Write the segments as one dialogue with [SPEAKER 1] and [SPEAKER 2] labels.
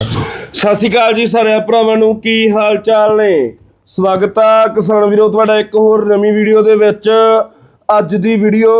[SPEAKER 1] ਸਤਿ ਸ਼੍ਰੀ ਅਕਾਲ ਜੀ ਸਾਰਿਆਂ ਭਰਾਵਾਂ ਨੂੰ, ਕੀ ਹਾਲ ਚਾਲ ਨੇ? ਸਵਾਗਤ ਆ ਕਿਸਾਨ ਵੀਰੋ, ਤੁਹਾਡਾ ਇੱਕ ਹੋਰ ਨਵੀਂ ਵੀਡੀਓ ਦੇ ਵਿੱਚ। ਅੱਜ ਦੀ ਵੀਡੀਓ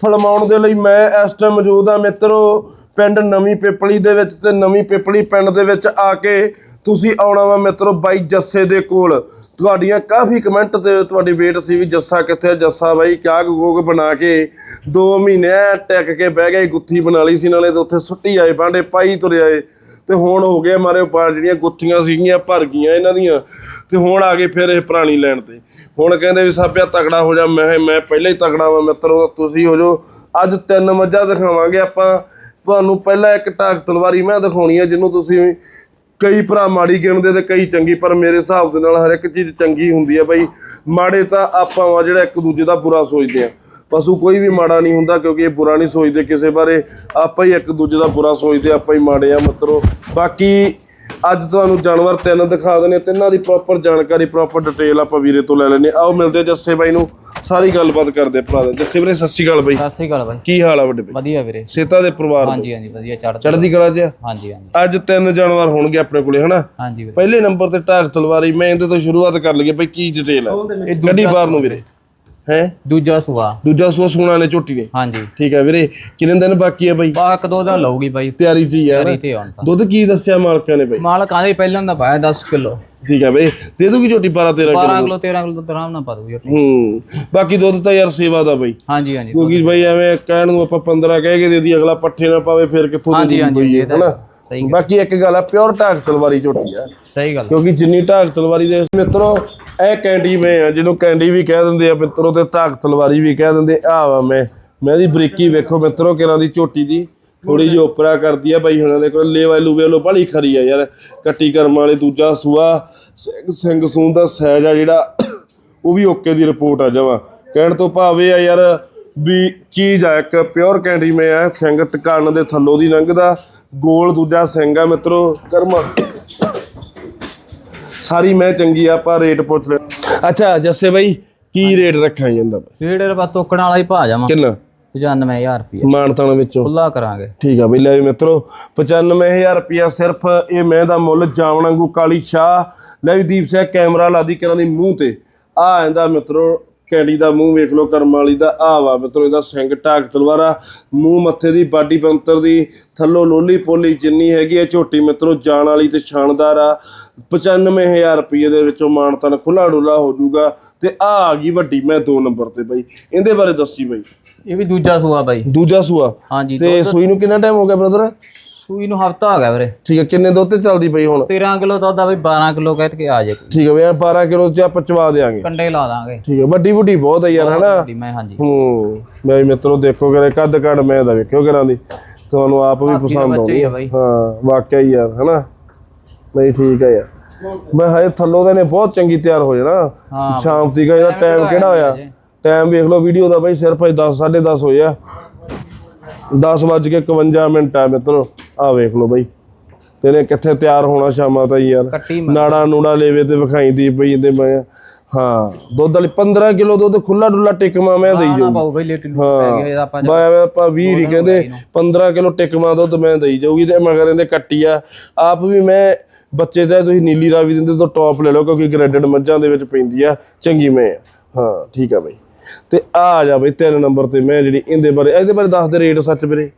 [SPEAKER 1] ਫਲਮਾਉਣ ਦੇ ਲਈ ਮੈਂ ਇਸ ਟਾਈਮ ਮੌਜੂਦ ਆ ਮਿੱਤਰੋ, ਪਿੰਡ ਨਵੀਂ ਪਿਪਲੀ ਦੇ ਵਿੱਚ ਤੇ ਨਵੀਂ ਪਿਪਲੀ ਪਿੰਡ ਦੇ ਵਿੱਚ ਆ ਕੇ ਤੁਸੀਂ ਆਉਣਾ ਵਾ ਮਿੱਤਰੋ ਬਾਈ ਜੱਸੇ ਦੇ ਕੋਲ। ਤੁਹਾਡੀਆਂ ਕਾਫੀ ਕਮੈਂਟ ਤੇ ਤੁਹਾਡੀ ਵੇਟ ਸੀ ਵੀ ਜੱਸਾ ਕਿੱਥੇ ਜੱਸਾ ਬਾਈ ਕਿਆ ਗੋਗ ਬਣਾ ਕੇ 2 ਮਹੀਨੇ ਐਂ ਟਿਕ ਕੇ ਬਹਿ ਗਏ, ਗੁੱਥੀ ਬਣਾ ਲਈ ਸੀ, ਨਾਲੇ ਤੇ ਉੱਥੇ ਸੁੱਟੀ ਆਏ ਬਾਂਡੇ ਪਾਈ ਤੁਰੇ ਆਏ ਤੇ ਹੁਣ ਹੋ ਗਿਆ ਮਾਰੇ ਪਾ ਜਿਹੜੀਆਂ ਗੁੱਥੀਆਂ ਸੀਗੀਆਂ, ਭਰ ਗਈਆਂ ਇਹਨਾਂ ਦੀਆਂ। ਤੇ ਹੁਣ ਆ ਗਏ ਫਿਰ ਇਹ ਪੁਰਾਣੀ ਲੈਣ ਤੇ। ਹੁਣ ਕਹਿੰਦੇ ਵੀ ਸਾਬਿਆ ਤਗੜਾ ਹੋ ਜਾ, ਮੈਂ ਮੈਂ ਪਹਿਲਾਂ ਹੀ ਤਗੜਾ ਵਾਂ, ਮਿੱਤਰੋ, ਤੁਸੀਂ ਹੋ ਜੋ ਅੱਜ ਤਿੰਨ ਮੱਝਾਂ ਦਿਖਾਵਾਂਗੇ ਆਪਾਂ। ਤੁਹਾਨੂੰ ਪਹਿਲਾਂ ਇੱਕ ਢਾਕ ਤਲਵਾਰੀ ਮੈਂ ਦਿਖਾਉਣੀ ਹੈ ਜਿਹਨੂੰ ਤੁਸੀਂ ਕਈ ਭਰਾ ਮਾੜੀ ਗਿਣਦੇ ਤੇ ਕਈ ਚੰਗੀ, ਪਰ ਮੇਰੇ ਹਿਸਾਬ ਦੇ ਨਾਲ ਹਰ ਇੱਕ ਚੀਜ਼ ਚੰਗੀ ਹੁੰਦੀ ਹੈ ਬਈ। ਮਾੜੇ ਤਾਂ ਆਪਾਂ ਵਾ ਜਿਹੜਾ ਇੱਕ ਦੂਜੇ ਦਾ ਬੁਰਾ ਸੋਚਦੇ ਆ। ਪਸ਼ੂ ਕੋਈ ਵੀ ਮਾੜਾ ਨਹੀਂ ਹੁੰਦਾ ਕਿਉਂਕਿ ਇਹ ਬੁਰਾ ਨਹੀਂ ਸੋਚਦੇ ਕਿਸੇ ਬਾਰੇ। ਆਪਾਂ ਹੀ ਇੱਕ ਦੂਜੇ ਦਾ ਬੁਰਾ ਸੋਚਦੇ ਆਪਾਂ ਹੀ ਮਾੜੇ ਆ ਮਿੱਤਰੋ। ਬਾਕੀ ਅੱਜ ਤੁਹਾਨੂੰ ਜਾਨਵਰ ਤਿੰਨ ਦਿਖਾ ਦਨੇ ਤਿੰਨਾਂ ਦੀ ਪ੍ਰੋਪਰ ਜਾਣਕਾਰੀ ਪ੍ਰੋਪਰ ਡਿਟੇਲ ਆਪਾਂ ਵੀਰੇ ਤੋਂ ਲੈ ਲੈਣੇ ਆਓ ਮਿਲਦੇ ਆ ਜੱਸੇ ਬਾਈ ਨੂੰ ਸਾਰੀ ਗੱਲਬਾਤ ਕਰਦੇ ਆ ਭਰਾ ਦੇ। ਜੱਸੇ ਵੀਰੇ ਸਤਿ ਸ਼੍ਰੀ ਅਕਾਲ ਬਾਈ।
[SPEAKER 2] ਸਤਿ ਸ੍ਰੀ ਅਕਾਲ ਬਾਈ।
[SPEAKER 1] ਕੀ ਹਾਲ ਆ ਵੱਡੇ ਬਾਈ
[SPEAKER 2] ਵਧੀਆ ਵੀਰੇ।
[SPEAKER 1] ਸੇਤਾ ਦੇ ਪਰਿਵਾਰ ਦੇ
[SPEAKER 2] ਹਾਂਜੀ ਹਾਂਜੀ ਵਧੀਆ ਚੜ੍ਹ
[SPEAKER 1] ਚੜ੍ਹਦੀ ਕਲਾ ਚ?
[SPEAKER 2] ਹਾਂਜੀ ਹਾਂਜੀ।
[SPEAKER 1] ਅੱਜ ਤਿੰਨ ਜਾਨਵਰ ਹੋਣਗੇ ਆਪਣੇ ਕੋਲੇ ਹਨਾ?
[SPEAKER 2] ਹਾਂਜੀ ਵੀਰੇ।
[SPEAKER 1] ਪਹਿਲੇ ਨੰਬਰ ਤੇ ਢਾਕ ਤਲਵਾਰੀ ਮੈਂ ਇਹਦੇ ਤੋਂ ਸ਼ੁਰੂਆਤ ਕਰ ਲਈਏ ਬਈ ਕੀ ਡਿਟੇਲ ਹੈ ਗੱਡੀ ਬਾਹਰ ਨੂੰ ਵੀਰੇ। ਹੈ?
[SPEAKER 2] ਦੂਜਾ ਸੁਆ।
[SPEAKER 1] ਦੂਜਾ ਸੂਆ ਸੋਨਾ ਨੇ ਝੋਟੀ ਨੇ?
[SPEAKER 2] ਹਾਂਜੀ।
[SPEAKER 1] ਠੀਕ ਹੈ ਵੀਰੇ ਕਿੰਨੇ ਦਿਨ ਬਾਕੀ ਹੈ ਬਾਈ?
[SPEAKER 2] ਬਾ ਇੱਕ ਦੋ ਦਿਨ ਲਊਗੀ ਬਾਈ।
[SPEAKER 1] ਤਿਆਰੀ ਚ ਹੀ ਹੈ
[SPEAKER 2] ਤਿਆਰੀ
[SPEAKER 1] ਨਾ?
[SPEAKER 2] ਤੇ ਆਉਣ ਤਾਂ।
[SPEAKER 1] ਦੁੱਧ ਕੀ ਦੱਸਿਆ ਮਾਲਕਾਂ ਨੇ ਬਾਈ?
[SPEAKER 2] ਮਾਲਕ ਆਂਦੇ ਪਹਿਲਾਂ ਦਾ ਪਾਇਆ 10 ਕਿਲੋ।
[SPEAKER 1] ਠੀਕ ਹੈ ਬਈ ਦੇ ਦੂਗੀ ਝੋਟੀ 12 13
[SPEAKER 2] 12 ਕਿਲੋ 13 ਕਿਲੋ ਦੁੱਧ ਆਰਾਮ ਨਾਲ ਪਾ ਦੂਗੀ
[SPEAKER 1] ਹੂੰ ਬਾਕੀ ਦੁੱਧ ਤਾਂ ਯਾਰ ਸੇਵਾ ਦਾ ਬਾਈ।
[SPEAKER 2] ਹਾਂਜੀ ਹਾਂਜੀ।
[SPEAKER 1] ਕਿਉਂਕਿ ਬਾਈ ਐਵੇਂ ਕਹਿਣ ਨੂੰ ਆਪਾਂ 15 ਕਹਿ ਕੇ ਦੇ ਦੀ ਅਗਲਾ ਪੱਠੇ ਨਾ ਪਾਵੇ ਫਿਰ ਕਿੱਥੋਂ
[SPEAKER 2] ਹਾਂਜੀ
[SPEAKER 1] ਦੇ
[SPEAKER 2] ਹਾਂਜੀ ਇਹ ਤਾਂ ਸਹੀ
[SPEAKER 1] ਬਾਕੀ ਇੱਕ ਗੱਲ ਆ ਪਿਓਰ ਢਾਕ ਤਲਵਾਰੀ ਝੋਟੀ ਆ।
[SPEAKER 2] ਸਹੀ ਗੱਲ।
[SPEAKER 1] ਕਿਉਂਕਿ ਜਿੰਨੀ ਢਾਕ ਤਲਵਾਰੀ ਦੇ ਮਿੱਤਰੋ ਇਹ ਕੈਂਡੀ ਮੈਂ ਆ, ਜਿਹਨੂੰ ਕੈਂਡੀ ਵੀ ਕਹਿ ਦਿੰਦੇ ਆ, ਮਿੱਤਰੋ, ਤੇ ਢਾਕ ਤਲਵਾਰੀ ਵੀ ਕਹਿ ਦਿੰਦੇ ਆ ਵਾ ਮੈਂ। ਮੈਂ ਦੀ ਬਰੀਕੀ ਵੇਖੋ ਮਿੱਤਰੋ ਕਿਰਾਂ ਦੀ ਝੋਟੀ ਦੀ। ਥੋੜੀ ਜਿਹੀ ਉਪਰਾ ਕਰਦੀ ਆ ਬਾਈ ਹੁਣਾਂ ਦੇ ਕੋਲ। ਲੇਵਾ ਲੂਵੇ ਲੋ ਬੜੀ ਖਰੀ ਆ ਯਾਰ। ਕੱਟੀ ਕਰਮ ਵਾਲੇ ਦੂਜਾ ਸੂਆ। ਸਿੰਘ- ਸਿੰਘ ਸੂਨ ਦਾ ਸਹਿਜ ਆ ਜਿਹੜਾ। ਉਹ ਵੀ ਓਕੇ ਦੀ ਰਿਪੋਰਟ ਆ ਜਾਵਾ ਕਹਿਣ ਤੋਂ ਭਾਵ ਇਹ ਆ ਯਾਰ ਵੀ ਚੀਜ਼ ਆ, ਇੱਕ ਪਿਓਰ ਕੈਂਡੀ ਮੈਂ ਆ। ਸਿੰਘ ਟਿਕਾਣ ਦੇ ਥੱਲੋਂ ਦੀ ਲੰਘਦਾ। ਗੋਲ ਦੂਜਾ ਸਿੰਘ ਆ ਮਿੱਤਰੋ, ਕਰਮਾ। ਸਾਰੀ ਮੈਂ ਚੰਗੀ ਆ ਆਪਾਂ ਰੇਟ ਪੁੱਛ ਲੈ। ਅੱਛਾ ਜੱਸੇ ਬਾਈ ਕੀ ਰੇਟ ਰੱਖਾਂ ਜਾਂਦਾ?
[SPEAKER 2] ਰੇੜੇ ਰਬਾ ਤੋਕਣ ਵਾਲਾ ਹੀ ਭਾ ਜਾਵਾਂ।
[SPEAKER 1] ਕਿੰਨਾ?
[SPEAKER 2] 95000 ਰੁਪਏ
[SPEAKER 1] ਮਾਨਤਾਂ ਵਿੱਚੋਂ।
[SPEAKER 2] ਖੁੱਲਾ ਕਰਾਂਗੇ।
[SPEAKER 1] ਠੀਕ ਆ ਬਈ ਲੈ ਵੀ ਮਿੱਤਰੋ 95000 ਰੁਪਿਆ ਸਿਰਫ ਇਹ ਮੈਂ ਦਾ ਮੁੱਲ ਜਾਵਣ ਵਾਂਗੂ ਕਾਲੀ ਸ਼ਾਹ। ਲੈ ਵੀ ਦੀਪ ਸਿੰਘ ਕੈਮਰਾ ਲਾ ਦੀ ਕਿਰਾਂ ਦੀ ਮੂੰਹ ਤੇ। ਆ ਆਂਦਾ ਮਿੱਤਰੋ ਕੈਂਡੀ ਦਾ ਮੂੰਹ ਵੇਖ ਲਓ ਕਰਮ ਵਾਲੀ ਦਾ ਆ ਵਾ ਮਿੱਤਰੋ ਇਹਦਾ ਸਿੰਘ ਢਾਕ ਤਲਵਾਰਾ ਮੂੰਹ ਮੱਥੇ ਦੀ ਬਾਡੀ ਬੰਤਰ ਦੀ ਥੱਲੋਂ ਲੋਲੀ ਪੋਲੀ ਜਿੰਨੀ ਹੈਗੀ ਹੈ ਝੋਟੀ ਮਿੱਤਰੋ ਜਾਣ ਵਾਲੀ ਤੇ ਸ਼ਾਨਦਾਰ ਆ। 95000 ਰੁਪਏ ਦੇ ਵਿੱਚੋਂ ਮਾਨਤਨ ਖੁੱਲਾ ਡੁੱਲਾ ਹੋ ਜਾਊਗਾ। ਤੇ ਆ ਆ ਗਈ ਵੱਡੀ ਮੈਂ 2 ਨੰਬਰ ਤੇ ਬਈ। ਇਹਦੇ ਬਾਰੇ ਦੱਸੀ ਬਈ।
[SPEAKER 2] ਇਹ ਵੀ ਦੂਜਾ ਸੁਆ ਬਾਈ।
[SPEAKER 1] ਦੂਜਾ ਸੂਆ।
[SPEAKER 2] ਹਾਂਜੀ
[SPEAKER 1] ਤੇ ਸੂਈ ਨੂੰ ਕਿੰਨਾ ਟਾਈਮ ਹੋ ਗਿਆ ਬ੍ਰਦਰ
[SPEAKER 2] ਸੂਈ ਨੂੰ ਹਫਤਾ ਹੋ ਗਿਆ ਵੀਰੇ।
[SPEAKER 1] ਠੀਕ ਹੈ ਕਿੰਨੇ ਦੁੱਧ ਤੇ ਚੱਲਦੀ ਪਈ ਹੁਣ?
[SPEAKER 2] 13 ਕਿਲੋ ਦੁੱਧ ਆ ਬਈ 12 ਕਿਲੋ ਕਹਿ ਕੇ ਆ ਜੇ ਕੋਈ।
[SPEAKER 1] ਠੀਕ ਹੈ ਇਹ 12 ਕਿਲੋ ਚ ਆਪਾਂ ਚਵਾ ਦੇਾਂਗੇ
[SPEAKER 2] ਕੰਡੇ ਲਾ ਦਾਂਗੇ।
[SPEAKER 1] ਠੀਕ ਹੈ ਵੱਡੀ ਵੱਡੀ ਬਹੁਤ ਹੈ ਯਾਰ ਹਨਾ?
[SPEAKER 2] ਵੱਡੀ ਮੈਂ ਹਾਂਜੀ।
[SPEAKER 1] ਹੂੰ ਮੈਂ ਵੀ ਮਿੱਤਰੋ ਦੇਖੋ ਕਰੇ ਕੱਦ ਕੱਦ ਮੈਂ ਦਾ ਵੇਖਿਓ ਕਰਾਂ ਦੀ ਤੁਹਾਨੂੰ ਆਪ ਵੀ ਪਸੰਦ ਆਉਂਦੀ।
[SPEAKER 2] ਬਾਈ।
[SPEAKER 1] ਹਾਂ ਵਾਕਿਆ ਹੀ ਯਾਰ ਹਨਾ? ਨਹੀਂ ਠੀਕ ਹੈ ਯਾਰ। ਮੈਂ ਹਜੇ ਥੱਲੋਂ ਦੇ ਨੇ ਬਹੁਤ ਚੰਗੀ ਤਿਆਰ ਹੋ ਜਾਣਾ। ਸ਼ਾਮ ਤੀਕ ਇਹਦਾ ਟਾਈਮ ਕਿਹੜਾ ਹੋਇਆ? ਟਾਈਮ ਵੇਖ ਲਓ ਵੀਡੀਓ ਦਾ ਬਾਈ ਸਿਰਫ 10 10:30 ਹੋਏ ਆ। 10 ਵੱਜ ਕੇ 51 ਮਿੰਟ ਆ ਮਿੱਤਰੋ। ਆ ਵੇਖ ਲਓ ਬਾਈ। ਤੇਨੇ ਕਿੱਥੇ ਤਿਆਰ ਹੋਣਾ ਸ਼ਾਮਾਂ ਤਾਈਂ ਯਾਰ? ਨਾੜਾ ਨੂੜਾ ਲੈਵੇ ਤੇ ਵਿਖਾਈ ਦੀ ਪਈ ਇਹਦੇ ਮੈਂ। ਹਾਂ ਦੁੱਧ ਵਾਲੀ 15 ਕਿਲੋ ਦੁੱਧ ਖੁੱਲਾ ਡੁੱਲਾ ਟਿਕਮਾ ਮੈਂ ਦੇਈ
[SPEAKER 2] ਨਾ ਪਾਉ ਬਈ ਲੇਟ ਪੈ ਗਿਆ ਆਪਾਂ
[SPEAKER 1] ਆਪਾਂ 20 ਨਹੀਂ ਕਹਿੰਦੇ 15 ਕਿਲੋ ਟਿਕਮਾ ਦੁੱਧ ਮੈਂ ਦੇਈ ਜਾਊਗੀ ਤੇ ਮਗਰ ਇਹਦੇ ਕੱਟੀ ਆ ਆਪ ਵੀ ਮੈਂ ਬੱਚੇ ਦਾ ਤੁਸੀਂ ਨੀਲੀ ਰਾਵੀ ਦਿੰਦੇ ਤਾਂ ਟੌਪ ਲੈ ਲਓ ਕਿਉਂਕਿ ਗ੍ਰੈਡਡ ਮੱਝਾਂ ਦੇ ਵਿੱਚ ਪੈਂਦੀ ਆ। ਚੰਗੀ ਮੈਂ। ਹਾਂ ਠੀਕ ਆ ਬਈ। ਤੇ ਆ ਜਾ ਬਈ ਤਿੰਨ ਨੰਬਰ ਤੇ ਮੈਂ ਜਿਹੜੀ ਇਹਦੇ ਬਾਰੇ ਇਹਦੇ ਬਾਰੇ ਦੱਸ ਦੇ ਰੇਟ ਸੱਚ ਵੀਰੇ।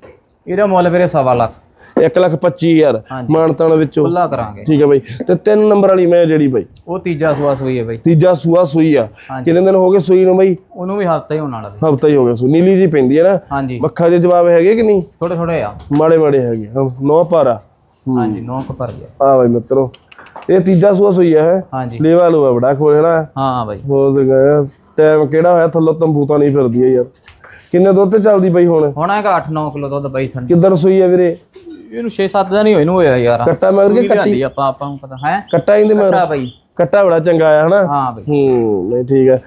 [SPEAKER 2] ਇਹਦਾ ਮੁੱਲ ਵੀਰੇ ਸਵਾ ਲੱਖ।
[SPEAKER 1] 1 ਲੱਖ 25000 ਮਾਨਤਾਨ ਵਿੱਚੋਂ।
[SPEAKER 2] ਖੁੱਲਾ ਕਰਾਂਗੇ।
[SPEAKER 1] ਠੀਕ ਆ ਬਈ। ਤੇ ਤਿੰਨ ਨੰਬਰ ਵਾਲੀ ਮੈਂ ਜਿਹੜੀ ਬਈ।
[SPEAKER 2] ਉਹ ਤੀਜਾ ਸੁਆ ਸੂਈ ਹੈ ਬਈ।
[SPEAKER 1] ਤੀਜਾ ਸੂਆ ਸੂਈ ਆ। ਕਿੰਨੇ ਦਿਨ ਹੋ ਗਏ ਸੂਈ ਨੂੰ ਬਈ?
[SPEAKER 2] ਉਹਨੂੰ ਵੀ ਹਫਤਾ ਹੀ ਹੋਣ ਵਾਲਾ ਬਈ।
[SPEAKER 1] ਹਫਤਾ ਹੀ ਹੋ ਗਿਆ ਸੂ ਨੀਲੀ ਜੀ ਪੈਂਦੀ ਹੈ ਨਾ।
[SPEAKER 2] ਹਾਂਜੀ।
[SPEAKER 1] ਬੱਖਾ ਦੇ ਜਵਾਬ ਹੈਗੇ ਕਿ ਨਹੀਂ?
[SPEAKER 2] ਥੋੜੇ ਥੋੜੇ ਆ।
[SPEAKER 1] ਮਾੜੇ ਮਾੜੇ ਹੈਗੇ। ਹਾਂ ਨੌ ਪਾਰਾ
[SPEAKER 2] ਹਾਂਜੀ ਨੌ ਭਰ ਗਿਆ
[SPEAKER 1] ਆ ਬਈ ਮਿੱਤਰੋ। ਇਹ ਤੀਜਾ ਸੂਆ ਸੂਈ ਹੈ
[SPEAKER 2] ਹਾਂਜੀ।
[SPEAKER 1] ਲੇਵਾ ਲੂਆ ਬੜਾ ਖੋਲਣਾ
[SPEAKER 2] ਹਾਂ ਬਈ।
[SPEAKER 1] ਬੋਲ ਗਿਆ ਟਾਈਮ ਕਿਹੜਾ ਹੋਇਆ? ਥੱਲੋਂ ਤੰਬੂ ਤਾਂ ਨਹੀਂ ਫਿਰਦੀ ਹੈ ਯਾਰ। ਕਿੰਨੇ ਦੁੱਧ ਤੇ ਚੱਲਦੀ ਬਈ ਹੁਣ?
[SPEAKER 2] ਹੁਣ ਹੈਗਾ 8-9 ਕਿਲੋ ਦੁੱਧ ਬਈ ਠੰਡੀ।
[SPEAKER 1] ਕਿੱਧਰ ਸੂਈ ਹੈ ਵੀਰੇ?
[SPEAKER 2] ਇਹਨੂੰ 6-7 ਦਿਨ ਹੀ ਹੋਏ ਨੂੰ ਹੋਇਆ ਯਾਰ।
[SPEAKER 1] ਕੱਟਾ ਮਗਰ ਕੇ
[SPEAKER 2] ਲਿਆਂਦੀ ਆਪਾਂ ਆਪਾਂ ਨੂੰ ਪਤਾ ਹੈ?
[SPEAKER 1] ਕੱਟਾ ਇਹਦੇ ਮਗਰ
[SPEAKER 2] ਕੱਟਾ ਬਈ।
[SPEAKER 1] ਕੱਟਾ ਬੜਾ ਚੰਗਾ ਆ ਹਨਾ?
[SPEAKER 2] ਹਾਂ ਬਈ।
[SPEAKER 1] ਹੂੰ ਨਹੀਂ ਠੀਕ ਹੈ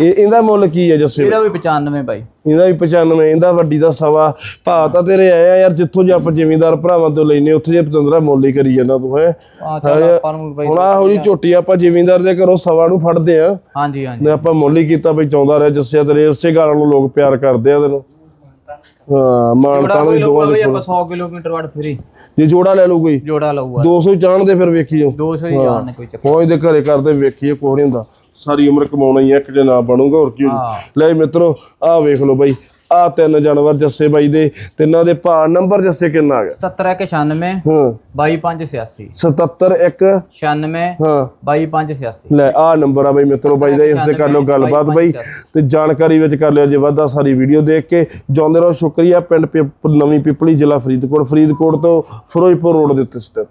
[SPEAKER 1] ਇਹ ਇਹਦਾ ਮੁੱਲ ਕੀ ਹੈ ਜੱਸੇ?
[SPEAKER 2] ਇਹਦਾ ਵੀ 95 ਬਾਈ।
[SPEAKER 1] ਇਹਦਾ ਵੀ 95 ਇਹਦਾ ਵੱਡੀ ਦਾ ਸਵਾ। ਭਾ ਤਾਂ ਤੇਰੇ ਆਏ ਆ ਯਾਰ ਜਿੱਥੋਂ ਜੇ ਆਪਾਂ ਜ਼ਿਮੀਂਦਾਰ ਭਰਾਵਾਂ ਤੋਂ ਲੈਨੇ ਉੱਥੇ ਜੇ ਪਤੰਦਰਾ ਮੁੱਲ ਹੀ ਕਰੀ ਜਾਂਦਾ ਤੂੰ ਹੈ?
[SPEAKER 2] ਆ ਚੱਲ ਆਪਾਂ ਨੂੰ ਬਈ
[SPEAKER 1] ਹੁਣ ਆ ਹੋਰੀ ਝੋਟੀ ਆਪਾਂ ਜ਼ਿਮੀਂਦਾਰ ਦੇ ਘਰੋਂ ਸਵਾ ਨੂੰ ਫੜਦੇ ਆ।
[SPEAKER 2] ਹਾਂਜੀ ਹਾਂਜੀ।
[SPEAKER 1] ਆਪਾਂ ਮੁੱਲ ਹੀ ਕੀਤਾ ਬਈ ਚਾਉਂਦਾ ਰਿਹਾ ਜੱਸਿਆ ਤੇਰੇ ਉਸੇ ਗਾਲਾਂ ਨੂੰ ਲੋਕ ਪਿਆਰ ਕਰਦੇ ਆ ਤੈਨੂੰ। ਹਾਂ ਮਾਨ
[SPEAKER 2] ਜੋੜਾ
[SPEAKER 1] ਤਾਂ
[SPEAKER 2] ਕੋਈ
[SPEAKER 1] ਦੋਵਾਂ
[SPEAKER 2] ਲਊਗਾ
[SPEAKER 1] ਦੇ
[SPEAKER 2] ਬਈ ਆਪਾਂ 100 ਕਿਲੋਮੀਟਰ ਵਾਟ ਫਰੀ।
[SPEAKER 1] ਜੇ ਜੋੜਾ ਲੈ ਲੂ ਕੋਈ?
[SPEAKER 2] ਜੋੜਾ ਲਊਗਾ।
[SPEAKER 1] 200 ਹੀ ਚਾਹਣ ਦੇ ਫਿਰ ਵੇਖੀਓ
[SPEAKER 2] 200 ਹੀ ਜਾਣ ਨੇ ਕੋਈ ਚੱਕਰ।
[SPEAKER 1] ਪਹੁੰਚ ਦੇ ਘਰੇ ਕਰਦੇ ਵੇਖੀਏ ਕੋਈ ਨਹੀਂ ਹੁੰਦਾ। ਸਾਰੀ ਉਮਰ ਕਮਾਉਣਾ ਹੀ ਇੱਕ ਜੇ ਨਾ ਬਣੂਗਾ ਹੋਰ ਕੀ ਹੋਊ।
[SPEAKER 2] ਹਾਂ।
[SPEAKER 1] ਲੈ ਮਿੱਤਰੋ ਆਹ ਵੇਖ ਲਓ ਬਾਈ ਆਹ ਤਿੰਨ ਜਾਨਵਰ ਜੱਸੇ ਬਾਈ ਦੇ ਤਿੰਨਾਂ ਦੇ ਭਾਅ ਨੰਬਰ ਜੱਸੇ ਕਿੰਨਾ ਆ ਗਿਆ?
[SPEAKER 2] 77 96
[SPEAKER 1] ਹਾਂ।
[SPEAKER 2] 22586
[SPEAKER 1] 77 1
[SPEAKER 2] 96
[SPEAKER 1] ਹਾਂ।
[SPEAKER 2] 22586
[SPEAKER 1] ਲੈ ਆਹ ਨੰਬਰ ਆ ਬਾਈ ਮਿੱਤਰੋ ਬਾਈ ਦਾ ਇਸ ਤੇ ਕਰ ਲਓ ਗੱਲਬਾਤ ਬਾਈ। ਤੇ ਜਾਣਕਾਰੀ ਵਿੱਚ ਕਰ ਲਿਓ ਜੇ ਵਾਧਾ ਸਾਰੀ ਵੀਡੀਓ ਦੇਖ ਕੇ। ਜਾਂਦੇ ਰਹੋ ਸ਼ੁਕਰੀਆ। ਪਿੰਡ ਨਵੀਂ ਪਿਪਲੀ ਜ਼ਿਲ੍ਹਾ ਫਰੀਦਕੋਟ। ਫਰੀਦਕੋਟ ਤੋਂ ਫਿਰੋਜ਼ਪੁਰ ਰੋਡ ਦੇ ਉੱਤੇ ਸਥਿਤ।